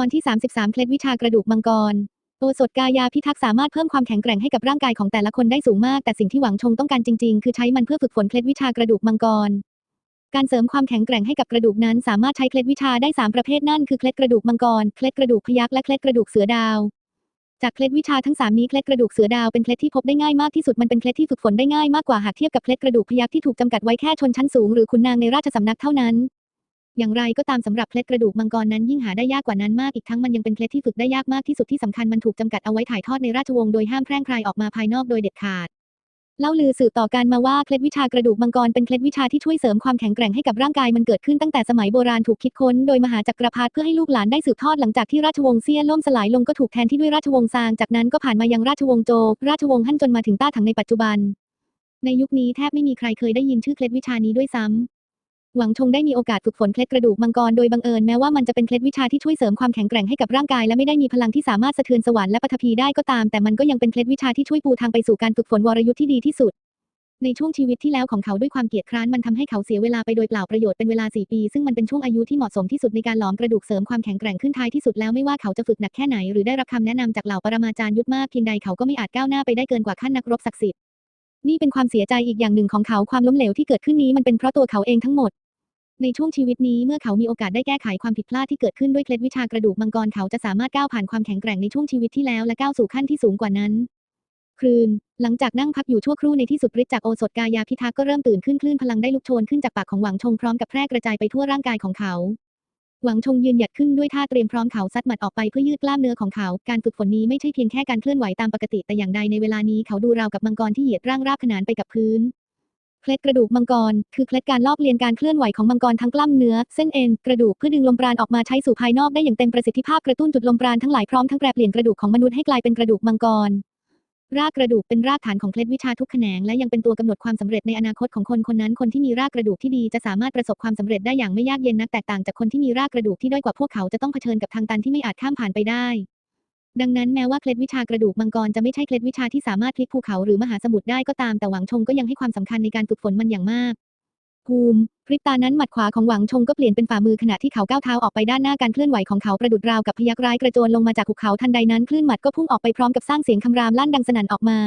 ตอนที่ 33 เคล็ดวิชากระดูกมังกร โอสถกายาพิทักษ์สามารถเพิ่มความแข็งแกร่งให้กับร่างกายของแต่ละคนได้สูงมาก แต่สิ่งที่หวังชงต้องการจริง ๆ คือใช้มันเพื่อฝึกฝนเคล็ดวิชากระดูกมังกร การเสริมความแข็งแกร่งให้กับกระดูกนั้น สามารถใช้เคล็ดวิชาได้ 3 ประเภทนั่นคือเคล็ดกระดูกมังกร เคล็ดกระดูกพยัคฆ์และเคล็ดกระดูกเสือดาวจากเคล็ดวิชาทั้งสามนี้เคล็ดกระดูกเสือดาวเป็นเคล็ดที่พบได้ง่ายมากที่สุดมันเป็นเคล็ดที่ฝึกฝนได้ง่ายมากกว่าหากเทียบกับเคล็ดกระดูกพยัคฆ์ที่ถูกจำกัดไว้แค่ชนชั้นสูงหรือขุนนางในราชสำนักเท่านั้น อย่างไรก็ตามสำหรับเคล็ดกระดูกมังกรนั้นยิ่งหาได้ยากกว่านั้นมากอีกทั้งมันยังเป็นเคล็ดที่ฝึกได้ยากมากที่สุดที่สำคัญมันถูกจำกัดเอาไว้ถ่ายทอดในราชวงศ์โดยห้ามแพร่งพรายออกมาภายนอกโดยเด็ดขาดเล่าลือสืบต่อกันมาว่าเคล็ดวิชากระดูกมังกรเป็นเคล็ดวิชาที่ช่วยเสริมความแข็งแกร่งให้กับร่างกายมันเกิดขึ้นตั้งแต่สมัยโบราณถูกคิดค้นโดยมหาจักรพรรดิเพื่อให้ลูกหลานได้สืบทอดหลังจากที่ราชวงศ์เซี่ยนล่มสลายลงก็ถูกแทนที่ด้วยราชวงศ์ซางจากนั้นก็ผ่านมายังราชวงศ์โจวราชวงศ์ฮั่นจนมาถึงต้าถังในปัจจุบัน ในยุคนี้แทบไม่มีใครเคยได้ยินชื่อเคล็ดวิชานี้ด้วยซ้ำ หวังชงได้มีโอกาสฝึกฝนเคล็ดกระดูกมังกรโดยบังเอิญแม้ว่ามันจะเป็นเคล็ดวิชาที่ช่วยเสริมความแข็งแกร่งให้กับร่างกายและไม่ได้มีพลังที่สามารถสะเทือนสวรรค์และปฐพีได้ก็ตาม แต่มันก็ยังเป็นเคล็ดวิชาที่ช่วยปูทางไปสู่การฝึกฝนวรยุทธ์ที่ดีที่สุด ในช่วงชีวิตที่แล้วของเขาด้วยความเกียจคร้านมันทำให้เขาเสียเวลาไปโดยเปล่าประโยชน์เป็นเวลา 4 ปี ซึ่งมันเป็นช่วงอายุที่เหมาะสมที่สุดในการหลอมกระดูกเสริมความแข็งแกร่งขึ้นท้ายที่สุดแล้วไม่ว่าเขาจะฝึกหนักแค่ไหนหรือได้รับคำแนะนำจากเหล่าปรมาจารย์ยุทธมากเพียงใดเขาก็ไม่อาจก้าวหน้าไปได้เกินกว่าขั้นนักรบศักดิ์สิทธิ์นี่เป็นความเสียใจอีกอย่างหนึ่งของเขาความล้มเหลวที่เกิดขึ้นนี้มันเป็นเพราะตัวเขาเองทั้งหมด ในช่วงชีวิตนี้เมื่อเขามีโอกาสได้แก้ไขความผิดพลาดที่เกิดขึ้นด้วยเคล็ดวิชากระดูกมังกรเขาจะสามารถก้าวผ่านความแข็งแกร่งในช่วงชีวิตที่แล้วและก้าวสู่ขั้นที่สูงกว่านั้นครืน หลังจากนั่งพักอยู่ชั่วครู่ในที่สุดฤทธิ์จากโอสถกายาพิทักษ์ก็เริ่มตื่นขึ้นคลื่นพลังได้ลุกโชนขึ้นจากปากของหวังชงพร้อมกับแพร่กระจายไปทั่วร่างกายของเขา หวังชงยืนหยัดขึ้นด้วยท่าเตรียมพร้อมเขาซัดหมัดออกไปเพื่อยืดกล้ามเนื้อของเขา การฝึกฝนนี้ไม่ใช่เพียงแค่การเคลื่อนไหวตามปกติแต่อย่างใดในเวลานี้เขาดูราวกับมังกรที่เหยียดร่างราบขนานไปกับพื้น ล็ดกระดูกมังกร คือเคล็ดการลอกเลียนการเคลื่อนไหวของมังกรทั้งกล้ามเนื้อ เส้นเอ็น กระดูกเพื่อดึงลมปราณออกมาใช้สู่ภายนอกได้อย่างเต็มประสิทธิภาพกระตุ้นจุดลมปราณทั้งหลายพร้อมทั้งแปรเปลี่ยนกระดูกของมนุษย์ให้กลายเป็นกระดูกมังกร รากกระดูกเป็นรากฐานของเคล็ดวิชาทุกแขนง และยังเป็นตัวกำหนดความสำเร็จในอนาคตของคนคนนั้น คนที่มีรากกระดูกที่ดีจะสามารถประสบความสำเร็จได้อย่างไม่ยากเย็นนักแตกต่างจากคนที่มีรากกระดูกที่ด้อยกว่าพวกเขาจะต้องเผชิญกับทางตันที่ไม่อาจข้ามผ่านไปได้ ดังนั้นแม้ว่าเคล็ดวิชากระดูกมังกรจะไม่ใช่เคล็ดวิชาที่สามารถพลิกภูเขาหรือมหาสมุทรได้ก็ตามแต่หวังชงก็ยังให้ความสำคัญในการฝึกฝนมันอย่างมากภูมิพริบตานั้นหมัดขวาของหวังชงก็เปลี่ยนเป็นฝ่ามือขณะที่เขาก้าวเท้าออกไปด้านหน้าการเคลื่อนไหวของเขาประดุดราวกับพยักร้ายกระโจนลงมาจากภูเขาทันใดนั้นคลื่นหมัดก็พุ่งออกไปพร้อมกับสร้างเสียงคำรามลั่นดังสนั่นออกมา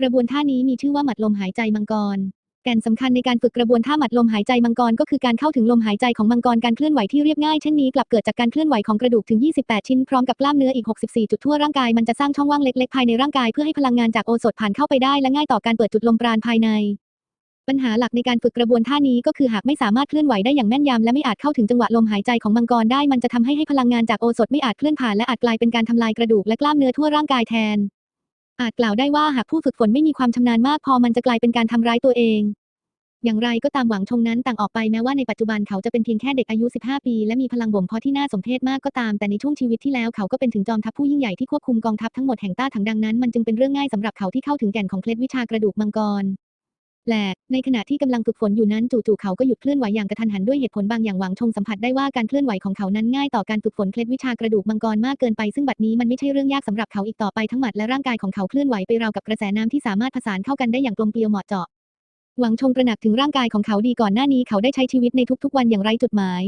กระบวนท่านี้มีชื่อว่าหมัดลมหายใจมังกร แก่นสำคัญในการฝึกกระบวนท่าหมัดลมหายใจมังกรก็คือการเข้าถึงลมหายใจของมังกรการเคลื่อนไหวที่เรียบง่ายเช่นนี้กลับเกิดจากการเคลื่อนไหวของกระดูกถึง 28 ชิ้นพร้อมกับกล้ามเนื้ออีก 64 จุดทั่วร่างกายมันจะสร้างช่องว่างเล็กๆ ภายในร่างกายเพื่อให้พลังงานจากโอสถผ่านเข้าไปได้และง่ายต่อการเปิดจุดลมปราณภายใน ปัญหาหลักในการฝึกกระบวนท่านี้ก็คือหากไม่สามารถเคลื่อนไหวได้อย่างแม่นยำและไม่อาจเข้าถึงจังหวะลมหายใจของมังกรได้มันจะทำให้ให้พลังงานจากโอสถไม่อาจเคลื่อนผ่านและอาจกลายเป็นการทำลายกระดูกและกล้ามเนื้อทั่วร่างกายแทน อาจกล่าวได้ว่าหากผู้ฝึกฝนไม่มีความชำนาญมากพอมันจะกลายเป็นการทำร้ายตัวเอง อย่างไรก็ตามหวังชงนั้นต่างออกไปแม้ว่าในปัจจุบันเขาจะเป็นเพียงแค่เด็กอายุ 15 ปี และมีพลังบ่มเพาะที่น่าสมเพชมากก็ตามแต่ในช่วงชีวิตที่แล้วเขาก็เป็นถึงจอมทัพผู้ยิ่งใหญ่ที่ควบคุมกองทัพทั้งหมดแห่งต้าถังดังนั้นมันจึงเป็นเรื่องง่ายสำหรับเขาที่เข้าถึงแก่นของเคล็ดวิชากระดูกมังกร และในขณะที่กำลังฝึกฝนอยู่นั้นจู่ๆเขาก็หยุดเคลื่อนไหวอย่างกระทันหันด้วยเหตุผลบางอย่างหวังชงสัมผัสได้ว่าการเคลื่อนไหวของเขานั้นง่ายต่อการฝึกฝนเคล็ดวิชากระดูกมังกรมากเกินไปซึ่งบัดนี้มันไม่ใช่เรื่องยากสำหรับเขาอีกต่อไปทั้งหมัดและร่างกายของเขาเคลื่อนไหวไปราวกับกระแสน้ำที่สามารถผสานเข้ากันได้อย่างกลมเกลียวเหมาะเจาะหวังชงตระหนักถึงร่างกายของเขาดีก่อนหน้านี้เขาได้ใช้ชีวิตในทุกๆวันอย่างไร้จุดหมาย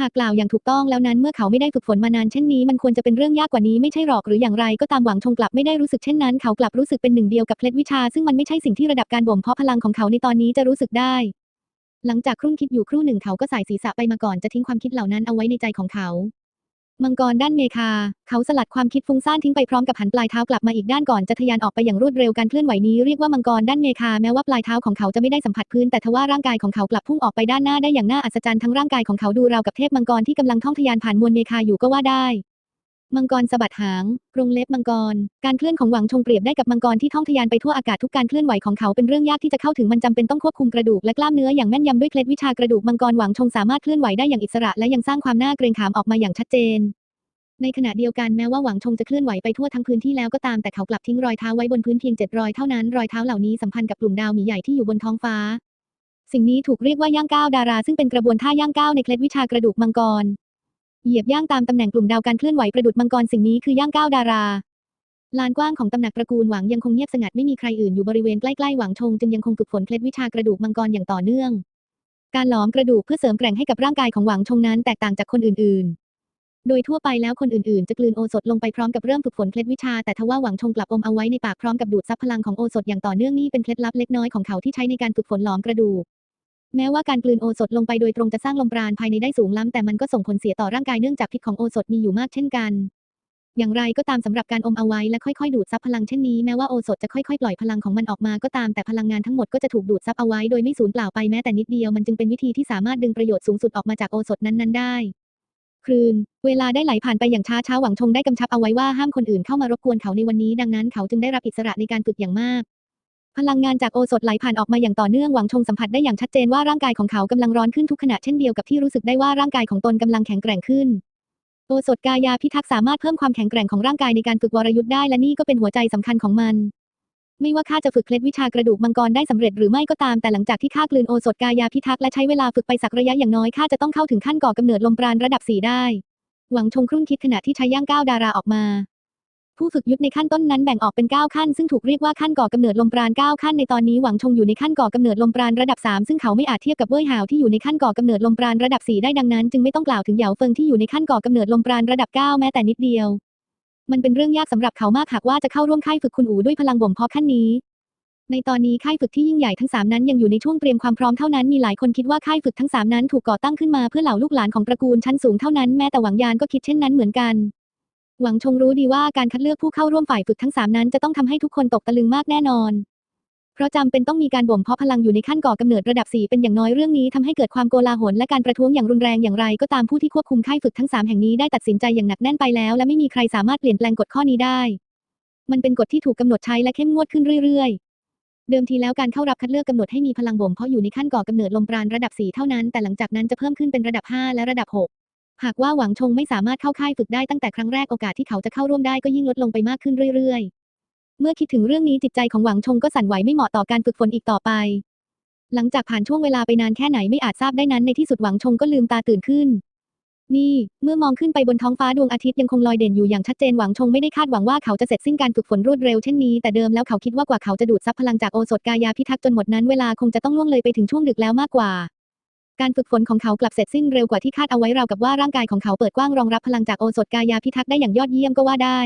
หากกล่าวอย่างถูกต้องแล้วนั้นเมื่อเขาไม่ได้ฝึกฝนมานานเช่นนี้มันควรจะเป็นเรื่องยากกว่านี้ไม่ใช่หรอกหรืออย่างไรก็ตามหวังชงกลับไม่ได้รู้สึกเช่นนั้น เขากลับรู้สึกเป็นหนึ่งเดียวกับเคล็ดวิชา ซึ่งมันไม่ใช่สิ่งที่ระดับการบ่มเพาะพลังของเขาในตอนนี้จะรู้สึกได้ หลังจากครุ่นคิดอยู่ครู่หนึ่งเขาก็สายศีรษะไปมาก่อนจะทิ้งความคิดเหล่านั้นเอาไว้ในใจของเขา มังกรด้านเมคา เขาสลัดความคิดฟุ้งซ่านทิ้งไปพร้อมกับหันปลายเท้ากลับมาอีกด้านก่อนจะทะยานออกไปอย่างรวดเร็วการเคลื่อนไหวนี้เรียกว่ามังกรด้านเมคาแม้ว่าปลายเท้าของเขาจะไม่ได้สัมผัสพื้นแต่ทว่าร่างกายของเขากลับพุ่งออกไปด้านหน้าได้อย่างน่าอัศจรรย์ทั้งร่างกายของเขาดูราวกับเทพมังกรที่กำลังท่องทะยานผ่านมวลเมคาอยู่ก็ว่าได้ มังกรสะบัดหางกรงเล็บมังกร การเคลื่อนของหวังชงเปรียบได้กับมังกรที่ท่องทะยานไปทั่วอากาศทุกการเคลื่อนไหวของเขาเป็นเรื่องยากที่จะเข้าถึงมันจำเป็นต้องควบคุมกระดูกและกล้ามเนื้ออย่างแม่นยำด้วยเคล็ดวิชากระดูกมังกรหวังชงสามารถเคลื่อนไหวได้อย่างอิสระและยังสร้างความน่าเกรงขามออกมาอย่างชัดเจน ในขณะเดียวกันแม้ว่าหวังชงจะเคลื่อนไหวไปทั่วทั้งพื้นที่แล้วก็ตามแต่เขากลับทิ้งรอยเท้าไว้บนพื้นเพียงเจ็ดรอยเท่านั้นรอยเท้าเหล่านี้สัมพันธ์กับกลุ่มดาวหมีใหญ่ที่อยู่บนท้องฟ้า สิ่งนี้ถูกเรียกว่าย่างก้าวดารา ซึ่งเป็นกระบวนท่าย่างก้าวในเคล็ดวิชากระดูกมังกร เหยียบย่างตามตำแหน่งกลุ่มดาวการเคลื่อนไหวประดุดมังกรสิ่งนี้คือย่างก้าวดาราลานกว้างของตำหนักตระกูลหวังยังคงเงียบสงัดไม่มีใครอื่นอยู่บริเวณใกล้ๆหวังชงจึงยังคงฝึกฝนเคล็ดวิชากระดูกมังกรอย่างต่อเนื่อง การหลอมกระดูกเพื่อเสริมแกร่งให้กับร่างกายของหวังชงนั้นแตกต่างจากคนอื่นๆ โดยทั่วไปแล้วคนอื่นๆ จะกลืนโอสถลงไปพร้อมกับเริ่มฝึกฝนเคล็ดวิชาแต่ทว่าหวังชงกลับอมเอาไว้ในปากพร้อมกับดูดซับพลังของโอสถอย่างต่อเนื่องนี่เป็นเคล็ดลับเล็กน้อยของเขาที่ใช้ในการฝึกฝนหลอมกระดูก แม้ว่าการกลืนโอสถลงไปโดยตรงจะสร้างลมปราณภายในได้สูงล้ำแต่มันก็ส่งผลเสียต่อร่างกายเนื่องจากพิษของโอสถมีอยู่มากเช่นกัน อย่างไรก็ตามสำหรับการอมเอาไว้และค่อยๆ ดูดซับพลังเช่นนี้แม้ว่าโอสถจะค่อยๆ ปล่อยพลังของมันออกมาก็ตามแต่พลังงานทั้งหมดก็จะถูกดูดซับเอาไว้โดยไม่สูญเปล่าไปแม้แต่นิดเดียวมันจึงเป็นวิธีที่สามารถดึงประโยชน์สูงสุดออกมาจากโอสถนั้น ๆ ได้ครืนเวลาได้ไหลผ่านไปอย่างช้าช้าหวังชงได้กำชับเอาไว้ว่าห้ามคนอื่นเข้ามารบกวนเขาในวันนี้ ดังนั้นเขาจึงได้รับอิสระในการฝึกอย่างมาก พลังงานจากโอสถไหลผ่านออกมาอย่างต่อเนื่องหวังชงสัมผัสได้อย่างชัดเจนว่าร่างกายของเขากำลังร้อนขึ้นทุกขณะเช่นเดียวกับที่รู้สึกได้ว่าร่างกายของตนกำลังแข็งแกร่งขึ้น โอสถกายาพิทักษ์สามารถเพิ่มความแข็งแกร่งของร่างกายในการฝึกวรยุทธ์ได้และนี่ก็เป็นหัวใจสำคัญของมันไม่ว่าข้าจะฝึกเคล็ดวิชากระดูกมังกรได้สำเร็จหรือไม่ก็ตามแต่หลังจากที่ข้ากลืนโอสถกายาพิทักษ์และใช้เวลาฝึกไปสักระยะอย่างน้อยข้าจะต้องเข้าถึงขั้นก่อกำเนิดลมปราณระดับสี่ได้ หวังชงครุ่นคิดขณะที่ใช้ย่างก้าวดาราออกมา ผู้ฝึกยุทธในขั้นต้นนั้นแบ่งออกเป็น 9 ขั้น ซึ่งถูกเรียกว่าขั้นก่อกำเนิดลมปราณ9ขั้นในตอนนี้หวังชงอยู่ในขั้นก่อกำเนิดลมปราณระดับ 3 ซึ่งเขาไม่อาจเทียบกับเว่ยหาวที่อยู่ในขั้นก่อกำเนิดลมปราณระดับ 4 ได้ดังนั้น จึงไม่ต้องกล่าวถึงเหยาเฟิงที่อยู่ในขั้นก่อกำเนิดลมปราณระดับ 9 แม้แต่นิดเดียว มันเป็นเรื่องยากสำหรับเขามากหากว่าจะเข้าร่วมค่ายฝึกคุณอูด้วยพลังบ่มเพาะขั้นนี้ ในตอนนี้ค่ายฝึกที่ยิ่งใหญ่ทั้ง 3 นั้นยังอยู่ในช่วงเตรียมความพร้อมเท่านั้นมีหลายคนคิดว่าค่ายฝึกทั้ง3นั้นถูกก่อตั้งขึ้นมาเพื่อเหล่าลูกหลานของตระกูลชั้นสูงเท่านั้นแม้แต่หวังยานก็คิดเช่นนั้นเหมือนกัน หวังชงรู้ดีว่าการคัดเลือกผู้เข้าร่วมฝ่ายฝึกทั้ง 3 นั้นจะต้องทำให้ทุกคนตกตะลึงมากแน่นอน เพราะจำเป็นต้องมีการบ่มเพาะพลังอยู่ในขั้นก่อกำเนิดระดับ 4 เป็นอย่างน้อยเรื่องนี้ทำให้เกิดความโกลาหลและการประท้วงอย่างรุนแรงอย่างไร ก็ตามผู้ที่ควบคุมค่ายฝึกทั้ง 3 แห่งนี้ได้ตัดสินใจอย่างหนักแน่นไปแล้ว และไม่มีใครสามารถเปลี่ยนแปลงกฎข้อนี้ได้ มันเป็นกฎที่ถูกกำหนดใช้และเข้มงวดขึ้นเรื่อยๆเดิมทีแล้วการเข้ารับคัดเลือกกำหนดให้มีพลังบ่มเพาะอยู่ในขั้นก่อกำเนิดลมปราณระดับ 4 เท่านั้น แต่หลังจากนั้นจะเพิ่มขึ้นเป็นระดับ 5 และระดับ 6 หากว่าหวังชงไม่สามารถเข้าค่ายฝึกได้ตั้งแต่ครั้งแรกโอกาสที่เขาจะเข้าร่วมได้ก็ยิ่งลดลงไปมากขึ้นเรื่อยๆ เมื่อคิดถึงเรื่องนี้จิตใจของหวังชงก็สั่นไหวไม่เหมาะต่อการฝึกฝนอีกต่อไป หลังจากผ่านช่วงเวลาไปนานแค่ไหนไม่อาจทราบได้นั้นในที่สุดหวังชงก็ลืมตาตื่นขึ้น นี่ เมื่อมองขึ้นไปบนท้องฟ้าดวงอาทิตย์ยังคงลอยเด่นอยู่อย่างชัดเจนหวังชงไม่ได้คาดหวังว่าเขาจะเสร็จสิ้นการฝึกฝนรวดเร็วเช่นนี้แต่เดิมแล้วเขาคิดว่ากว่าเขาจะดูดซับพลังจากโอสถกายาพิทักษ์จนหมดนั้นเวลาคงจะต้องล่วงเลยไปถึงช่วงดึกแล้วมากกว่า การฝึกฝนของเขากลับเสร็จสิ้นเร็วกว่าที่คาดเอาไว้ราวกับว่าร่างกายของเขาเปิดกว้างรองรับพลังจากโอสถกายาพิทักษ์ได้อย่างยอดเยี่ยมก็ว่าได้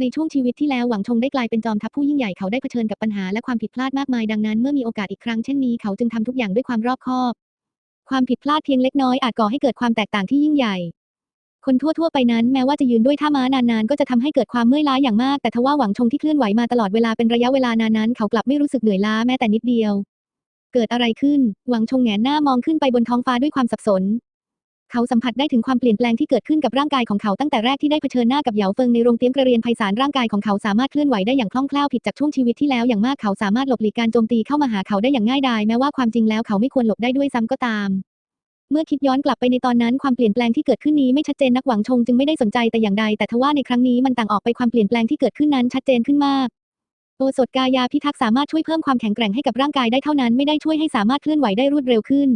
ในช่วงชีวิตที่แล้วหวังชงได้กลายเป็นจอมทัพผู้ยิ่งใหญ่เขาได้เผชิญกับปัญหาและความผิดพลาดมากมายดังนั้นเมื่อมีโอกาสอีกครั้งเช่นนี้เขาจึงทำทุกอย่างด้วยความรอบคอบ ความผิดพลาดเพียงเล็กน้อยอาจก่อให้เกิดความแตกต่างที่ยิ่งใหญ่ คนทั่วๆไปนั้นแม้ว่าจะยืนด้วยท่าม้านานๆ ก็จะทำให้เกิดความเมื่อยล้าอย่างมาก แต่ทว่าหวังชงที่เคลื่อนไหวมาตลอดเวลาเป็นระยะเวลานานนั้นเขากลับไม่รู้สึกเหนื่อยล้าแม้แต่นิดเดียว เกิดอะไรขึ้น หวังชงแงนหน้ามองขึ้นไปบนท้องฟ้าด้วยความสับสน เขาสัมผัสได้ถึงความเปลี่ยนแปลงที่เกิดขึ้นกับร่างกายของเขาตั้งแต่แรกที่ได้เผชิญหน้ากับเหยาเฟิงในโรงเตรียมกระเรียนไพศาลร่างกายของเขาสามารถเคลื่อนไหวได้อย่างคล่องแคล่วผิดจากช่วงชีวิตที่แล้วอย่างมากเขาสามารถหลบหลีกการโจมตีเข้ามาหาเขาได้อย่างง่ายดายแม้ว่าความจริงแล้วเขาไม่ควรหลบได้ด้วยซ้ำก็ตามเมื่อคิดย้อนกลับไปในตอนนั้นความเปลี่ยนแปลงที่เกิดขึ้นนี้ไม่ชัดเจนนักหวังชงจึงไม่ได้สนใจแต่อย่างใด แต่ทว่าในครั้งนี้มันต่างออกไปความเปลี่ยนแปลงที่เกิดขึ้นนั้นชัดเจนขึ้นมาก โอสถกายาพิทักษ์สามารถช่วยเพิ่มความแข็งแกร่งให้กับร่างกายได้เท่านั้นไม่ได้ช่วยให้สามารถเคลื่อนไหวได้รวดเร็วขึ้น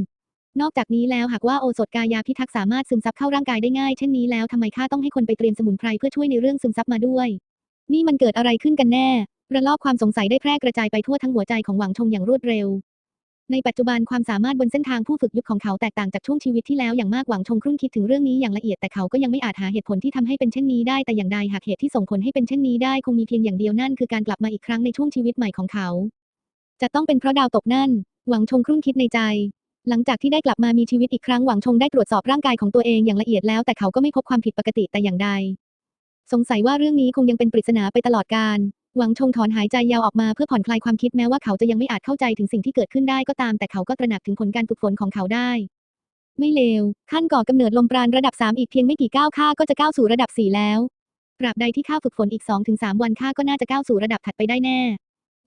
นอกจากนี้แล้วหากว่าโอสถกายาพิทักษ์สามารถซึมซับเข้าร่างกายได้ง่ายเช่นนี้แล้วทำไมข้าต้องให้คนไปเตรียมสมุนไพรเพื่อช่วยในเรื่องซึมซับมาด้วย นี่มันเกิดอะไรขึ้นกันแน่ ระลอกความสงสัยได้แพร่กระจายไปทั่วทั้งหัวใจของหวังชงอย่างรวดเร็ว ในปัจจุบันความสามารถบนเส้นทางผู้ฝึกยุคของเขาแตกต่างจากช่วงชีวิตที่แล้วอย่างมากหวังชงครุ่นคิดถึงเรื่องนี้อย่างละเอียดแต่เขาก็ยังไม่อาจหาเหตุผลที่ทำให้เป็นเช่นนี้ได้แต่อย่างใดหากเหตุที่ส่งผลให้เป็นเช่นนี้ได้คงมีเพียงอย่างเดียวนั่นคือการกลับมาอีกครั้งในช่วงชีวิตใหม่ของเขา จะต้องเป็นเพราะดาวตกนั่น หวังชงครุ่นคิดในใจ หลังจากที่ได้กลับมามีชีวิตอีกครั้งหวังชงได้ตรวจสอบร่างกายของตัวเองอย่างละเอียดแล้วแต่เขาก็ไม่พบความผิดปกติแต่อย่างใด สงสัยว่าเรื่องนี้คงยังเป็นปริศนาไปตลอดกาล หวังชงถอนหายใจยาวออกมาเพื่อผ่อนคลายความคิดแม้ว่าเขาจะยังไม่อาจเข้าใจถึงสิ่งที่เกิดขึ้นได้ก็ตามแต่เขาก็ตระหนักถึงผลการฝึกฝนของเขาได้ ไม่เลวขั้นก่อกำเนิดลมปราณระดับ 3 อีกเพียงไม่กี่ก้าวข้าก็จะก้าวสู่ระดับ 4 แล้วตราบใดที่ข้าฝึกฝนอีก 2-3 วันข้าก็น่าจะก้าวสู่ระดับถัดไปได้แน่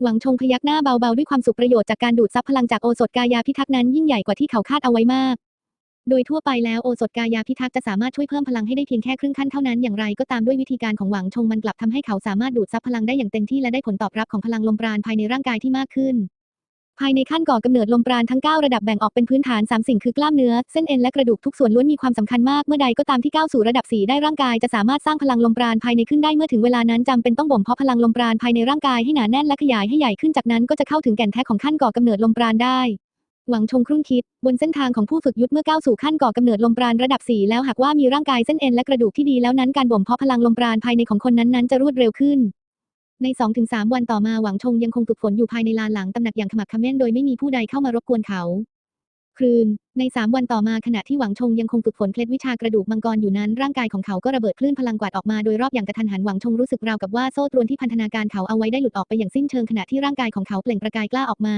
หวังชงพยักหน้าเบาๆด้วยความสุขประโยชน์จากการดูดซับพลังจากโอสถกายาพิทักษ์นั้นยิ่งใหญ่กว่าที่เขาคาดเอาไว้มาก โดยทั่วไปแล้วโอสถกายาพิทักษ์จะสามารถช่วยเพิ่มพลังให้ได้เพียงแค่ครึ่งขั้นเท่านั้นอย่างไรก็ตามด้วยวิธีการของหวังชงมันกลับทำให้เขาสามารถดูดซับพลังได้อย่างเต็มที่และได้ผลตอบรับของพลังลมปราณภายในร่างกายที่มากขึ้น ภายในขั้นก่อกำเนิดลมปราณทั้ง 9 ระดับแบ่งออกเป็นพื้นฐาน 3 สิ่งคือกล้ามเนื้อ เส้นเอ็นและกระดูกทุกส่วนล้วนมีความสำคัญมากเมื่อใดก็ตามที่ก้าวสู่ระดับ 4 ได้ร่างกายจะสามารถสร้างพลังลมปราณภายในขึ้นได้เมื่อถึงเวลานั้นจำเป็นต้องบ่มเพาะพลังลมปราณภายในร่างกายให้หนาแน่นและขยายให้ใหญ่ขึ้นจากนั้นก็จะเข้าถึงแก่นแท้ของขั้นก่อกำเนิดลมปราณได้ หวังชงครุ่นคิด บนเส้นทางของผู้ฝึกยุทธเมื่อก้าวสู่ขั้นก่อกำเนิดลมปราณระดับ 4 แล้วหากว่ามีร่างกายเส้นเอ็นและกระดูกที่ดีแล้วนั้นการบ่มเพาะพลังลมปราณภายในของคนนั้นๆจะรวดเร็วขึ้น ใน 2-3 วันต่อมาหวังชงยังคงฝึกฝนอยู่ภายในลานหลังตำหนักอย่างขมักเขม้นโดยไม่มีผู้ใดเข้ามารบกวนเขาครืน ใน 3 วันต่อมาขณะที่หวังชงยังคงฝึกฝนเคล็ดวิชากระดูกมังกรอยู่นั้นร่างกายของเขาก็ระเบิดคลื่นพลังกวาดออกมาโดยรอบอย่างกระทันหันหวังชงรู้สึกราวกับว่าโซ่ตรวนที่พันธนาการเขาเอาไว้ได้หลุดออกไปอย่างสิ้นเชิงขณะที่ร่างกายของเขาเปล่งประกายกล้าออกมา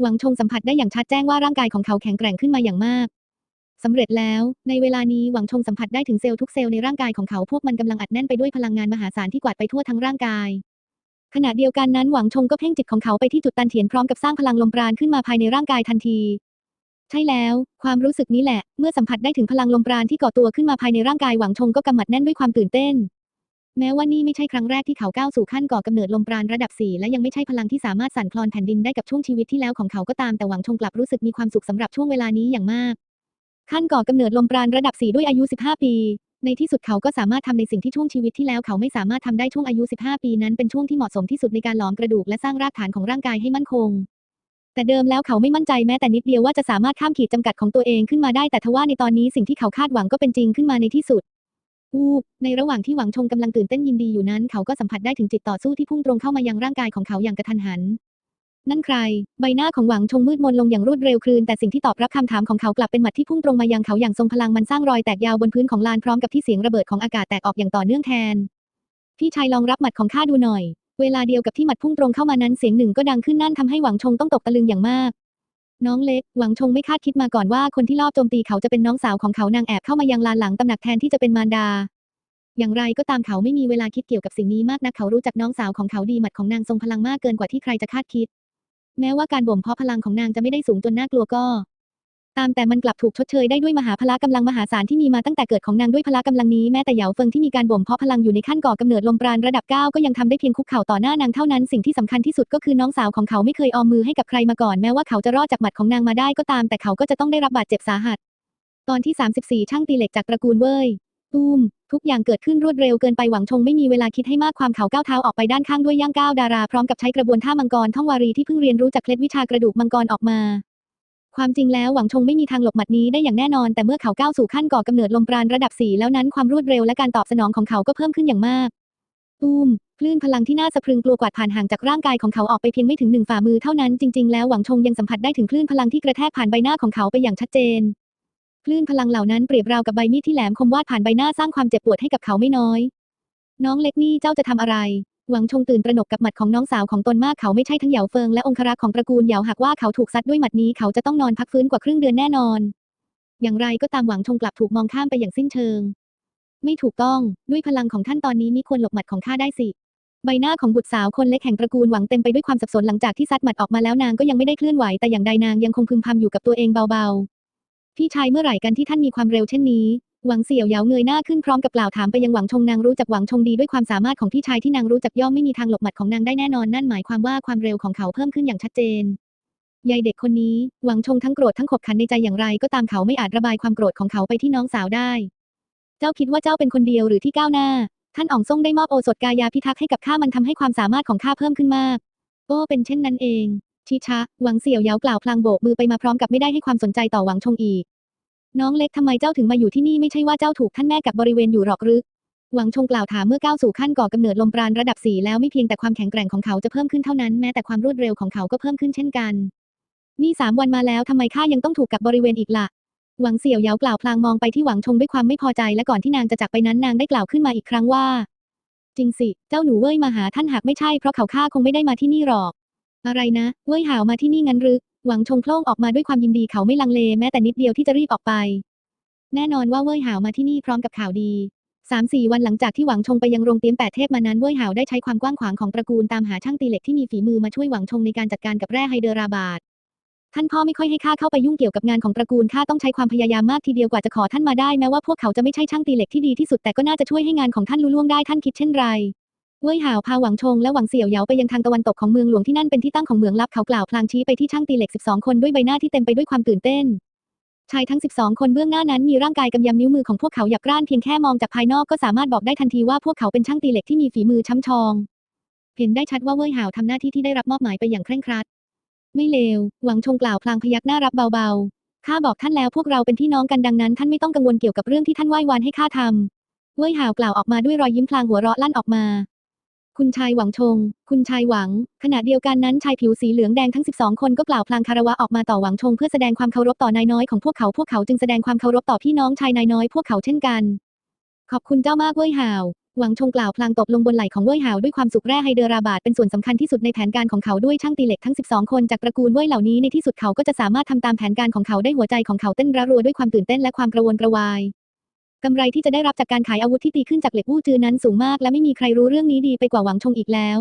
หวังชงสัมผัสได้อย่างชัดแจ้งว่าร่างกายของเขาแข็งแกร่งขึ้นมาอย่างมากสำเร็จแล้ว ในเวลานี้หวังชงสัมผัสได้ถึงเซลล์ทุกเซลล์ในร่างกายของเขาพวกมันกำลังอัดแน่นไปด้วยพลังงานมหาศาลที่กวาดไปทั่วทั้งร่างกาย ขณะเดียวกันนั้นหวังชงก็เพ่งจิตของเขาไปที่จุดตันเถียนพร้อมกับสร้างพลังลมปราณขึ้นมาภายในร่างกายทันที ใช่แล้ว ความรู้สึกนี้แหละ เมื่อสัมผัสได้ถึงพลังลมปราณที่ก่อตัวขึ้นมาภายในร่างกายหวังชงก็กำหมัดแน่นด้วยความตื่นเต้น แม้ว่านี่ไม่ใช่ครั้งแรกที่เขาก้าวสู่ขั้นก่อกำเนิดลมปราณระดับ4และยังไม่ใช่พลังที่สามารถสั่นคลอนแผ่นดินได้กับช่วงชีวิตที่แล้วของเขาก็ตามแต่หวังชงกลับรู้สึกมีความสุขสำหรับช่วงเวลานี้อย่างมาก ขั้นก่อกำเนิดลมปราณระดับ4ด้วยอายุ 15 ปี ในที่สุดเขาก็สามารถทำในสิ่งที่ช่วงชีวิตที่แล้วเขาไม่สามารถทำได้ช่วงอายุ 15 ปีนั้นเป็นช่วงที่เหมาะสมที่สุดในการหลอมกระดูกและสร้างรากฐานของร่างกายให้มั่นคงแต่เดิมแล้วเขาไม่มั่นใจแม้แต่นิดเดียวว่าจะสามารถข้ามขีดจำกัดของตัวเองขึ้นมาได้แต่ทว่าในตอนนี้สิ่งที่เขาคาดหวังก็เป็นจริงขึ้นมาในที่สุด อูบในระหว่างที่หวังชงกำลังตื่นเต้นยินดีอยู่นั้น เขาก็สัมผัสได้ถึงจิตต่อสู้ที่พุ่งตรงเข้ามายังร่างกายของเขาอย่างกระทันหัน นั่นใคร ใบหน้าของหวังชงมืดมนลงอย่างรวดเร็วคลืน แต่สิ่งที่ตอบรับคำถามของเขากลับเป็นหมัดที่พุ่งตรงมายังเขาอย่างทรงพลังมันสร้างรอยแตกยาวบนพื้นของลานพร้อมกับที่เสียงระเบิดของอากาศแตกออกอย่างต่อเนื่องแทน พี่ชายลองรับหมัดของข้าดูหน่อย เวลาเดียวกับที่หมัดพุ่งตรงเข้ามานั้นเสียงหนึ่งก็ดังขึ้นนั่นทำให้หวังชงต้องตกตะลึงอย่างมาก น้องเล็ก หวังชงไม่คาดคิดมาก่อนว่าคนที่ลอบโจมตีเขาจะเป็นน้องสาวของเขานางแอบเข้ามายังลานหลังตำหนักแทนที่จะเป็นมารดา อย่างไรก็ตามเขาไม่มีเวลาคิดเกี่ยวกับสิ่งนี้มากนักเขารู้จักน้องสาวของเขาดีหมัดของนางทรงพลังมากเกินกว่าที่ใครจะคาดคิด แม้ว่าการบ่มเพาะพลังของนางจะไม่ได้สูงจนน่ากลัวก็ ตามแต่มันกลับถูกชดเชยได้ด้วยมหาพละกำลังมหาศาลที่มีมาตั้งแต่เกิดของนางด้วยพละกำลังนี้แม้แต่เหยาเฟิงที่มีการบ่มเพาะพลังอยู่ในขั้นก่อกำเนิดลมปราณระดับ 9 ก็ยังทำได้เพียงคุกเข่าต่อหน้านางเท่านั้นสิ่งที่สำคัญที่สุดก็คือน้องสาวของเขาไม่เคยออมมือให้กับใครมาก่อนแม้ว่าเขาจะรอดจากหมัดของนางมาได้ก็ตามแต่เขาก็จะต้องได้รับบาดเจ็บสาหัส ตอนที่ 34 ช่างตีเหล็กจากตระกูลเว่ยตูมทุกอย่างเกิดขึ้นรวดเร็วเกินไปหวังชงไม่มีเวลาคิดให้มากความเขาก้าวเท้าออกไปด้านข้างด้วยย่างก้าวดาราพร้อมกับใช้กระบวนท่ามังกรท่องวารีที่เพิ่งเรียนรู้จากเคล็ดวิชากระดูกมังกรออกมา ความจริงแล้วหวังชงไม่มีทางหลบหมัดนี้ได้อย่างแน่นอน แต่เมื่อเขาก้าวสู่ขั้นก่อกำเนิดลมปราณระดับสี่แล้วนั้นความรวดเร็วและการตอบสนองของเขาก็เพิ่มขึ้นอย่างมากตูมคลื่นพลังที่น่าสะพรึงกลัวกวาดผ่านห่างจากร่างกายของเขาออกไปเพียงไม่ถึงหนึ่งฝ่ามือเท่านั้นจริงๆแล้วหวังชงยังสัมผัสได้ถึงคลื่นพลังที่กระแทกผ่านใบหน้าของเขาไปอย่างชัดเจน คลื่นพลังเหล่านั้นเปรียบราวกับใบมีดที่แหลมคมวาดผ่านใบหน้าสร้างความเจ็บปวดให้กับเขาไม่น้อย น้องเล็กนี่เจ้าจะทำอะไร หวังชงตื่นตระหนกกับหมัดของน้องสาวของตนมากเขาไม่ใช่ทั้งเหยาเฟิงและองครักษ์ของตระกูลเหยาหากว่าเขาถูกซัดด้วยหมัดนี้เขาจะต้องนอนพักฟื้นกว่าครึ่งเดือนแน่นอน อย่างไรก็ตามหวังชงกลับถูกมองข้ามไปอย่างสิ้นเชิง ไม่ถูกต้องด้วยพลังของท่านตอนนี้มิควรหลบหมัดของข้าได้สิใบหน้าของบุตรสาวคนเล็กแห่งตระกูลหวังเต็มไปด้วยความสับสนหลังจากที่ซัดหมัดออกมาแล้วนางก็ยังไม่ได้เคลื่อนไหวแต่อย่างใดนางยังคงพึมพำอยู่กับตัวเองเบาๆพี่ชายเมื่อไหร่กันที่ท่านมีความเร็วเช่นนี้ หวังเสี่ยวเหยาเงยหน้าขึ้นพร้อมกับกล่าวถามไปยังหวังชงนางรู้จักหวังชงดีด้วยความสามารถของพี่ชายที่นางรู้จักย่อมไม่มีทางหลบหมัดของนางได้แน่นอนนั่นหมายความว่าความเร็วของเขาเพิ่มขึ้นอย่างชัดเจนยายเด็กคนนี้หวังชงทั้งโกรธทั้งขบขันในใจอย่างไร ก็ตามเขาไม่อาจระบายความโกรธของเขาไปที่น้องสาวได้ เจ้าคิดว่าเจ้าเป็นคนเดียวหรือที่ก้าวหน้า ท่านอ๋องซ่งได้มอบโอสถกายาพิทักษ์ให้กับข้ามันทำให้ความสามารถของข้าเพิ่มขึ้นมาก โอ้เป็นเช่นนั้นเองชิชะหวังเสี่ยวเหยากล่าวพลางโบกมือไปมาพร้อมกับไม่ได้ให้ความสนใจต่อหวังชงอีก น้องเล็กทำไมเจ้าถึงมาอยู่ที่นี่ไม่ใช่ว่าเจ้าถูกท่านแม่กับบริเวณอยู่หรอกหรือหวังชงกล่าวถามเมื่อก้าวสู่ขั้นก่อกำเนิดลมปราณระดับสี่แล้วไม่เพียงแต่ความแข็งแกร่งของเขาจะเพิ่มขึ้นเท่านั้นแม้แต่ความรวดเร็วของเขาก็เพิ่มขึ้นเช่นกัน นี่สามวันมาแล้วทำไมข้ายังต้องถูกกับบริเวณอีกล่ะหวังเสี่ยวเยากล่าวพลางมองไปที่หวังชงด้วยความไม่พอใจและก่อนที่นางจะจากไปนั้นนางได้กล่าวขึ้นมาอีกครั้งว่า จริงสิ เจ้าหนูเว่ยมาหาท่านหากไม่ใช่เพราะเขาข้าคงไม่ได้มาที่นี่หรอก อะไรนะ เว่ยหาวมาที่นี่งั้นหรือ หวังชงโพล่งออกมาด้วยความยินดีเขาไม่ลังเลแม้แต่นิดเดียวที่จะรีบออกไป แน่นอนว่าเว่ยหาวมาที่นี่พร้อมกับข่าวดีสามสี่วันหลังจากที่หวังชงไปยังโรงเตรียมแปดเทพมานั้นเว่ยหาวได้ใช้ความกว้างขวางของตระกูลตามหาช่างตีเหล็กที่มีฝีมือมาช่วยหวังชงในการจัดการกับแร่ไฮเดราบาดท่านพ่อไม่ค่อยให้ข้าเข้าไปยุ่งเกี่ยวกับงานของตระกูลข้าต้องใช้ความพยายามมากทีเดียวกว่าจะขอท่านมาได้แม้ว่าพวกเขาจะไม่ใช่ช่างตีเหล็กที่ดีที่สุดแต่ก็น่าจะช่วยให้งานของท่านลุล่วงได้ท่านคิดเช่นไร เว่ยหาวพาหวังชงและหวังเสี่ยวเหยาไปยังทางตะวันตกของเมืองหลวงที่นั่นเป็นที่ตั้งของเมืองลับเขากล่าวพลางชี้ไปที่ช่างตีเหล็ก 12 คนด้วยใบหน้าที่เต็มไปด้วยความตื่นเต้น ชายทั้ง 12 คนเบื้องหน้านั้นมีร่างกายกำยำนิ้วมือของพวกเขาหยับกร้านเพียงแค่มองจากภายนอกก็สามารถบอกได้ทันทีว่าพวกเขาเป็นช่างตีเหล็กที่มีฝีมือช้ำชอง เห็นได้ชัดว่าเว่ยหาวทำหน้าที่ที่ได้รับมอบหมายไปอย่างเคร่งครัด ไม่เลว หวังชงกล่าวพลางพยักหน้ารับเบาๆข้าบอกท่านแล้วพวกเราเป็นพี่น้องกันดังนั้นท่านไม่ต้องกังวลเกี่ยวกับเรื่องที่ท่านไหว้วานให้ข้าทำเว่ยหาวกล่าวออกมาด้วยรอยยิ้มพลางหัวเราะลั่นออกมา คุณชายหวังชง คุณชายหวัง ขณะเดียวกันนั้นชายผิวสีเหลืองแดงทั้ง 12 คนก็กล่าวพลางคารวะออกมาต่อหวังชงเพื่อแสดงความเคารพต่อนายน้อยของพวกเขาพวกเขาจึงแสดงความเคารพต่อพี่น้องชายนายน้อยพวกเขาเช่นกัน ขอบคุณเจ้ามากเว่ยหาว หวังชงกล่าวพลางตบลงบนไหล่ของเว่ยหาวด้วยความสุขแร่ไฮเดอราบาดเป็นส่วนสำคัญที่สุดในแผนการของเขาด้วยช่างตีเหล็กทั้ง 12 คนจากตระกูลเว่ยเหล่านี้ในที่สุดเขาก็จะสามารถทำตามแผนการของเขาได้หัวใจของเขาเต้นระรัวด้วยความตื่นเต้นและความกระวนกระวาย กำไรที่จะได้รับจากการขายอาวุธที่ตีขึ้นจากเหล็กวู้จือนั้นสูงมาก และไม่มีใครรู้เรื่องนี้ดีไปกว่าหวังชงอีกแล้ว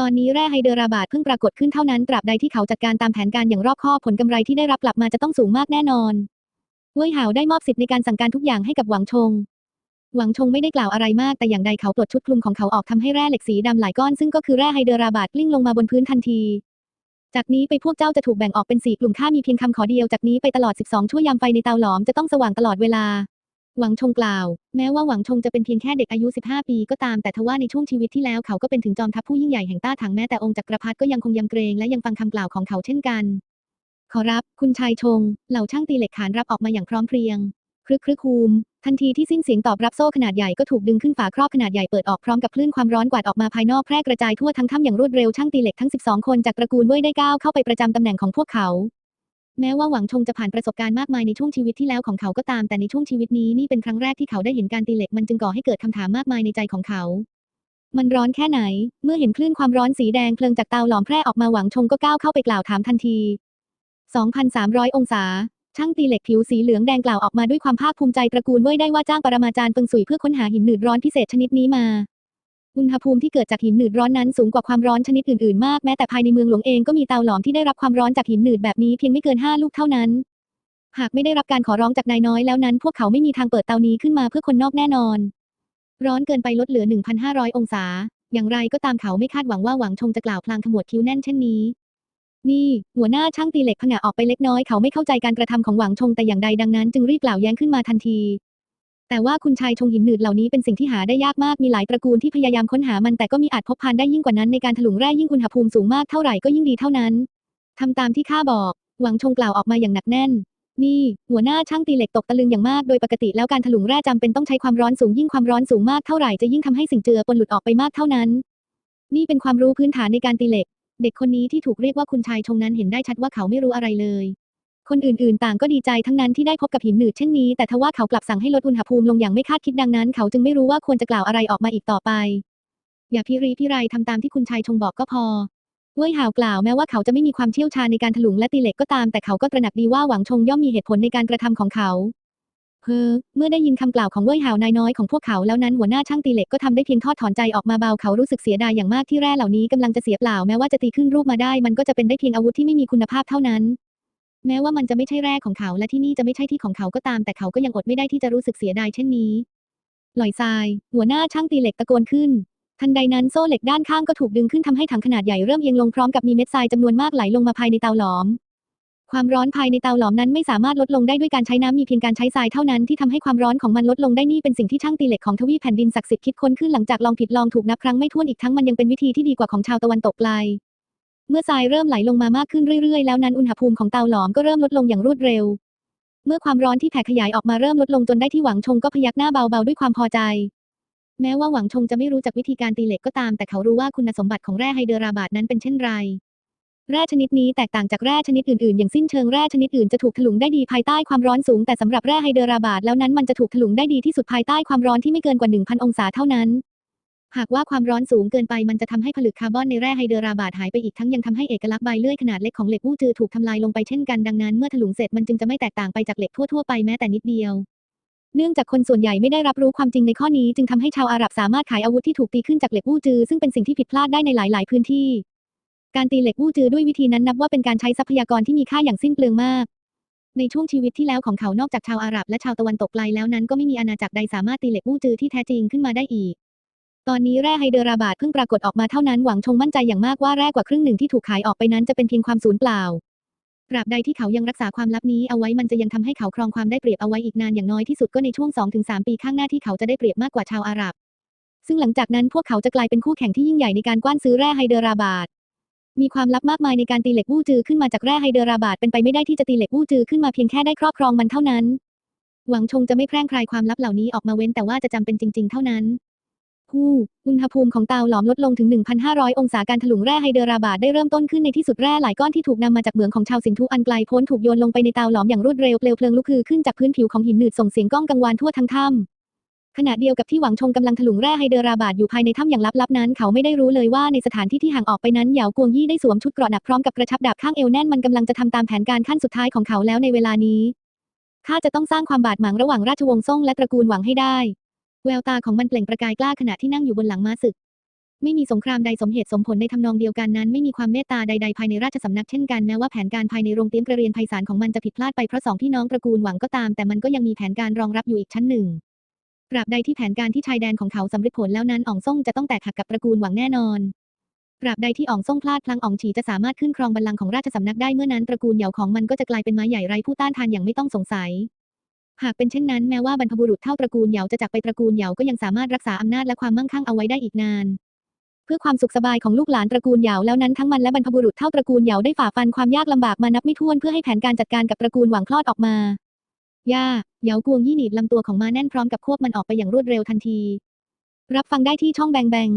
ตอนนี้แร่ไฮเดอราบาดเพิ่งปรากฏขึ้นเท่านั้น ตราบใดที่เขาจัดการตามแผนการอย่างรอบคอบผลกำไรที่ได้รับกลับมาจะต้องสูงมากแน่นอนเว่ยหาวได้มอบสิทธิ์ในการสั่งการทุกอย่างให้กับหวังชง หวังชงไม่ได้กล่าวอะไรมาก แต่อย่างใดเขาปลดชุดคลุมของเขาออกทำให้แร่เหล็กสีดำหลายก้อนซึ่งก็คือแร่ไฮเดอราบาดกลิ้งลงมาบนพื้นทันที จากนี้ไปพวกเจ้าจะถูกแบ่งออกเป็นสี่กลุ่มข้ามีเพียงคำขอเดียวจากนี้ไปตลอด 12 ชั่วยามไฟในเตาหลอมจะต้องสว่างตลอดเวลา หวังชงกล่าว แม้ว่าหวังชงจะเป็นเพียงแค่เด็กอายุ 15 ปีก็ตามแต่ทว่าในช่วงชีวิตที่แล้วเขาก็เป็นถึงจอมทัพผู้ยิ่งใหญ่แห่งต้าถังแม้แต่องค์จักรพรรดิก็ยังคงยำเกรงและยังฟังคำกล่าวของเขาเช่นกัน ขอรับคุณชายชง เหล่าช่างตีเหล็กขานรับออกมาอย่างพร้อมเพรียงครึกครึกฮูม ทันทีที่สิ้นเสียงตอบรับโซ่ขนาดใหญ่ก็ถูกดึงขึ้นฝาครอบขนาดใหญ่เปิดออกพร้อมกับคลื่นความร้อนกวาดออกมาภายนอกแพร่กระจายทั่วทั้งถ้ำอย่างรวดเร็วช่างตีเหล็กทั้ง 12 คนจากตระกูลเว่ยได้ก้าวเข้าไปประจำตำแหน่งของพวกเขา แม้ว่าหวังชงจะผ่านประสบการณ์มากมายในช่วงชีวิตที่แล้วของเขาก็ตามแต่ในช่วงชีวิตนี้นี่เป็นครั้งแรกที่เขาได้เห็นการตีเหล็กมันจึงก่อให้เกิดคำถามมากมายในใจของเขา มันร้อนแค่ไหน เมื่อเห็นคลื่นความร้อนสีแดงเพลิงจากเตาหลอมแพร่ออกมาหวังชงก็ก้าวเข้าไปกล่าวถามทันที 2,300 องศา ช่างตีเหล็กผิวสีเหลืองแดงกล่าวออกมาด้วยความภาคภูมิใจตระกูลเว่ยได้ว่าจ้างปรมาจารย์เฟิงสุยเพื่อค้นหาหินหนืดร้อนพิเศษชนิดนี้มา อุณหภูมิที่เกิดจากหินหนืดร้อนนั้นสูงกว่าความร้อนชนิดอื่นๆมากแม้แต่ภายในเมืองหลวงเองก็มีเตาหลอมที่ได้รับความร้อนจากหินหนืดแบบนี้เพียงไม่เกินห้าลูกเท่านั้น หากไม่ได้รับการขอร้องจากนายน้อยแล้วนั้น พวกเขาไม่มีทางเปิดเตานี้ขึ้นมาเพื่อคนนอกแน่นอน ร้อนเกินไปลดเหลือ 1,500 องศา อย่างไรก็ตามเขาไม่คาดหวังว่าหวังชงจะกล่าวพลางขมวดคิ้วแน่นเช่นนี้ นี่ หัวหน้าช่างตีเหล็กผงะออกไปเล็กน้อยเขาไม่เข้าใจการกระทำของหวังชงแต่อย่างใดดังนั้น จึงรีบกล่าวแย้งขึ้นมาทันที แต่ว่าคุณชายชงหินหนืดเหล่านี้เป็นสิ่งที่หาได้ยากมากมีหลายตระกูลที่พยายามค้นหามันแต่ก็มีอาจพบพานได้ยิ่งกว่านั้นในการถลุงแร่ยิ่งอุณหภูมิสูงมากเท่าไหร่ก็ยิ่งดีเท่านั้นทำตามที่ข้าบอก หวังชงกล่าวออกมาอย่างหนักแน่น นี่ หัวหน้าช่างตีเหล็กตกตะลึงอย่างมากโดยปกติแล้วการถลุงแร่จำเป็นต้องใช้ความร้อนสูงยิ่งความร้อนสูงมากเท่าไหร่จะยิ่งทำให้สิ่งเจือปนหลุดออกไปมากเท่านั้น นี่เป็นความรู้พื้นฐานในการตีเหล็ก เด็กคนนี้ที่ถูกเรียกว่าคุณชายชงนั้นเห็นได้ชัดว่าเขาไม่รู้อะไรเลย คนอื่นๆ ต่างก็ดีใจทั้งนั้นที่ได้พบกับหินหนืดเช่นนี้ แต่ทว่าเขากลับสั่งให้ลดอุณหภูมิลงอย่างไม่คาดคิดดังนั้น เขาจึงไม่รู้ว่าควรจะกล่าวอะไรออกมาอีกต่อไป อย่าพิรีพิไรทำตามที่คุณชายชงบอกก็พอเว่ยหาวกล่าวแม้ว่าเขาจะไม่มีความเชี่ยวชาญในการถลุงและตีเหล็กก็ตาม แต่เขาก็ตระหนักดีว่าหวังชงย่อมมีเหตุผลในการกระทำของเขาเพ้อเมื่อได้ยินคำกล่าวของเว่ยหาวนายน้อยของพวกเขาแล้วนั้นหัวหน้าช่างตีเหล็กก็ทำได้เพียงทอดถอนใจออกมาเบาเขารู้สึกเสียดายอย่างมากที่แร่เหล่านี้กำลังจะเสียเปล่าแม้ว่าจะตีขึ้นรูปมาได้ มันก็จะเป็นได้เพียงอาวุธที่ไม่มีคุณภาพเท่านั้น แม้ว่ามันจะไม่ใช่แร่ของเขาและที่นี่จะไม่ใช่ที่ของเขาก็ตาม แต่เขาก็ยังอดไม่ได้ที่จะรู้สึกเสียดายเช่นนี้หลอยทราย หัวหน้าช่างตีเหล็กตะโกนขึ้น ทันใดนั้นโซ่เหล็กด้านข้างก็ถูกดึงขึ้นทำให้ถังขนาดใหญ่เริ่มเอียงลงพร้อมกับมีเม็ดทรายจำนวนมากไหลลงมาภายในเตาหลอม ความร้อนภายในเตาหลอมนั้นไม่สามารถลดลงได้ด้วยการใช้น้ำมีเพียงการใช้ทรายเท่านั้นที่ทำให้ความร้อนของมันลดลงได้นี่เป็นสิ่งที่ช่างตีเหล็กของทวีปแผ่นดินศักดิ์สิทธิ์คิดค้นขึ้นหลังจากลองผิดลองถูกนับครั้งไม่ถ้วนอีกทั้งมันยังเป็นวิธีที่ดีกว่าของชาวตะวันตกไกล เมื่อทรายเริ่มไหลลงมามากขึ้นเรื่อยๆ แล้วนั้นอุณหภูมิของเตาหลอมก็เริ่มลดลงอย่างรวดเร็ว เมื่อความร้อนที่แผ่ขยายออกมาเริ่มลดลงจนได้ที่หวังชงก็พยักหน้าเบาๆด้วยความพอใจ แม้ว่าหวังชงจะไม่รู้จักวิธีการตีเหล็กก็ตาม แต่เขารู้ว่าคุณสมบัติของแร่ไฮเดราบาดนั้นเป็นเช่นไร แร่ชนิดนี้แตกต่างจากแร่ชนิดอื่นๆ อย่างสิ้นเชิงแร่ชนิดอื่นจะถูกถลุงได้ดีภายใต้ความร้อนสูง แต่สำหรับแร่ไฮเดราบาดแล้วนั้นมันจะถูกถลุงได้ดีที่สุดภายใต้ความร้อนที่ไม่เกินกว่า 1,000 องศาเท่านั้น หากว่าความร้อนสูงเกินไปมันจะทำให้ผลึกคาร์บอนในแร่ไฮเดราบาดหายไปอีกทั้งยังทำให้เอกลักษณ์ใบเลื่อยขนาดเล็กของเหล็กวู้จือถูกทำลายลงไปเช่นกันดังนั้นเมื่อถลุงเสร็จมันจึงจะไม่แตกต่างไปจากเหล็กทั่วๆไปแม้แต่นิดเดียว เนื่องจากคนส่วนใหญ่ไม่ได้รับรู้ความจริงในข้อนี้จึงทำให้ชาวอาหรับสามารถขายอาวุธที่ถูกตีขึ้นจากเหล็กวู้จือซึ่งเป็นสิ่งที่ผิดพลาดได้ในหลาย ๆ พื้นที่ การตีเหล็กวู้จือด้วยวิธีนั้นนับว่าเป็นการใช้ทรัพยากรที่มีค่าอย่างสิ้นเปลืองมากในช่วงชีวิตที่แล้วของเขานอกจากชาวอาหรับและชาวตะวันตกไกลแล้วนั้นก็ไม่มีอาณาจักรใดสามารถตีเหล็กวู้จือที่แท้จริงขึ้นมาได้อีก ตอนนี้แร่ไฮเดราบาดเพิ่งปรากฏออกมาเท่านั้นหวังชงมั่นใจอย่างมากว่าแร่กว่าครึ่งหนึ่งที่ถูกขายออกไปนั้นจะเป็นเพียงความสูญเปล่าตราบใดที่เขายังรักษาความลับนี้เอาไว้มันจะยังทำให้เขาครองความได้เปรียบเอาไว้อีกนานอย่างน้อยที่สุดก็ในช่วง 2-3 ปีข้างหน้าที่เขาจะได้เปรียบมากกว่าชาวอาหรับ ซึ่งหลังจากนั้นพวกเขาจะกลายเป็นคู่แข่งที่ยิ่งใหญ่ในการกว้านซื้อแร่ไฮเดราบาดมีความลับมากมายในการตีเหล็กวู่จือขึ้นมาจากแร่ไฮเดราบาดเป็นไปไม่ได้ที่จะตีเหล็กวู่จือขึ้นมาเพียงแค่ได้ครอบครองมันเท่านั้น หวังชงจะไม่แพร่งพรายความลับเหล่านี้ออกมาเว้นแต่ว่าจะจำเป็นจริง ๆ เท่านั้น ฮู้อุณหภูมิของเตาหลอมลดลงถึง 1,500 องศาการถลุงแร่ไฮเดราบาดได้เริ่มต้นขึ้นในที่สุดแร่หลายก้อนที่ถูกนำมาจากเหมืองของชาวสินธุอันไกลโพ้นถูกโยนลงไปในเตาหลอมอย่างรวดเร็วเปลวเพลิงลุกคือขึ้นจากพื้นผิวของหินหนืดส่งเสียงก้องกังวานทั่วทั้งถ้ำขณะเดียวกับที่หวังชงกำลังถลุงแร่ไฮเดราบาดอยู่ภายในถ้ำอย่างลับๆนั้น เขาไม่ได้รู้เลยว่าในสถานที่ที่ห่างออกไปนั้นเหยากวงยี่ได้สวมชุดเกราะหนักพร้อมกับกระชับดาบข้างเอวแน่นมันกำลังจะทำตามแผนการขั้นสุดท้ายของเขาแล้วในเวลานี้ข้าจะต้องสร้างความบาดหมางระหว่างราชวงศ์ซ่งและตระกูลหวังให้ได้ แววตาของมันเปล่งประกายกล้าขณะที่นั่งอยู่บนหลังม้าศึก ไม่มีสงครามใดสมเหตุสมผลในทำนองเดียวกันนั้น ไม่มีความเมตตาใดๆภายในราชสำนักเช่นกันแม้ว่าแผนการภายในโรงเตรียมกระเรียนไพศาลของมันจะผิดพลาดไปเพราะสองพี่น้องตระกูลหวังก็ตาม แต่มันก็ยังมีแผนการรองรับอยู่อีกชั้นหนึ่งตราบใดที่แผนการที่ชายแดนของเขาสำเร็จผลแล้วนั้นอ่องซ่งจะต้องแตกหักกับตระกูลหวังแน่นอนตราบใดที่อ่องซ่งพลาดพลังอ่องฉีจะสามารถขึ้นครองบัลลังก์ของราชสำนักได้เมื่อนั้นตระกูลเหยาของมันก็จะกลายเป็นไม้ใหญ่ไร้ผู้ต้านทานอย่างไม่ต้องสงสัย หากเป็นเช่นนั้นแม้ว่าบรรพบุรุษเท่าตระกูลเหยาจะจากไปตระกูลเหยาก็ยังสามารถรักษาอำนาจและความมั่งคั่งเอาไว้ได้อีกนาน เพื่อความสุขสบายของลูกหลานตระกูลเหยาแล้วนั้นทั้งมันและบรรพบุรุษเท่าตระกูลเหยาได้ฝ่าฟันความยากลำบากมานับไม่ถ้วนเพื่อให้แผนการจัดการกับตระกูลหวังคลอดออกมาย่าเหยากวงยี่หนีบลำตัวของมาแน่นพร้อมกับควบมันออกไปอย่างรวดเร็วทันที รับฟังได้ที่ช่องแบงแบง